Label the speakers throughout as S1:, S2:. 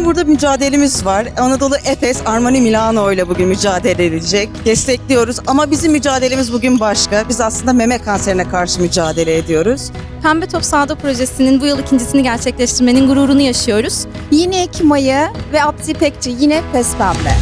S1: burada mücadelemiz var. Anadolu Efes Armani Milano ile bugün mücadele edecek. Destekliyoruz ama bizim mücadelemiz bugün başka. Biz aslında meme kanserine karşı mücadele ediyoruz.
S2: Pembe Top Sağda projesinin bu yıl ikincisini gerçekleştirmenin gururunu yaşıyoruz.
S3: Yine Ekim ayı ve Abdi İpekçi yine pes pembe.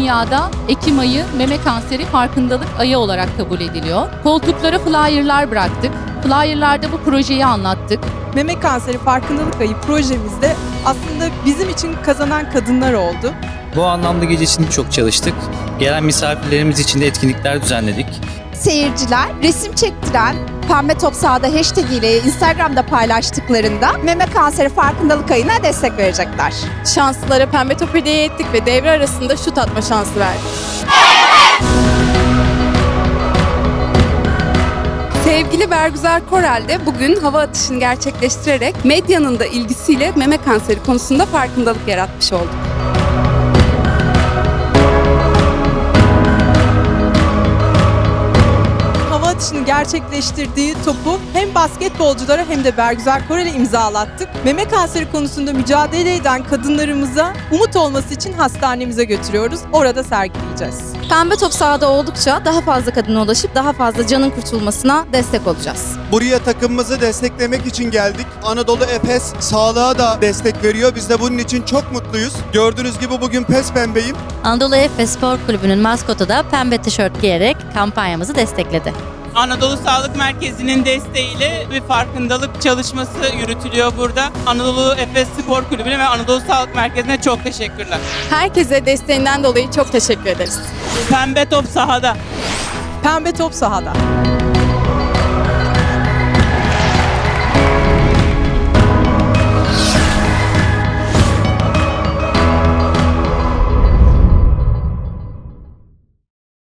S4: Dünyada Ekim ayı meme kanseri farkındalık ayı olarak kabul ediliyor. Koltuklara flyer'lar bıraktık. Flyer'larda bu projeyi anlattık.
S5: Meme kanseri farkındalık ayı projemizde aslında bizim için kazanan kadınlar oldu.
S6: Bu anlamda gece için çok çalıştık. Gelen misafirlerimiz için de etkinlikler düzenledik.
S3: Seyirciler resim çektiren Pembe Top Sağda hashtag ile Instagram'da paylaştıklarında meme kanseri farkındalık ayına destek verecekler.
S7: Şanslılara pembe top hediye ettik ve devre arasında şut atma şansı verdik.
S8: Sevgili Bergüzar Korel de bugün hava atışını gerçekleştirerek medyanın da ilgisiyle meme kanseri konusunda farkındalık yaratmış olduk.
S5: Gerçekleştirdiği topu hem basketbolculara hem de Bergüzar Korel'e imzalattık. Meme kanseri konusunda mücadele eden kadınlarımıza umut olması için hastanemize götürüyoruz. Orada sergileyeceğiz.
S2: Pembe Top Sağda oldukça daha fazla kadına ulaşıp daha fazla canın kurtulmasına destek olacağız.
S9: Buraya takımımızı desteklemek için geldik. Anadolu Efes sağlığa da destek veriyor. Biz de bunun için çok mutluyuz. Gördüğünüz gibi bugün pes pembeyim.
S10: Anadolu Efes Spor Kulübü'nün maskotu da pembe tişört giyerek kampanyamızı destekledi.
S11: Anadolu Sağlık Merkezi'nin desteğiyle bir farkındalık çalışması yürütülüyor burada. Anadolu Efes Spor Kulübü'ne ve Anadolu Sağlık Merkezi'ne çok teşekkürler.
S7: Herkese desteğinden dolayı çok teşekkür ederiz.
S11: Pembe top sahada.
S5: Pembe top sahada.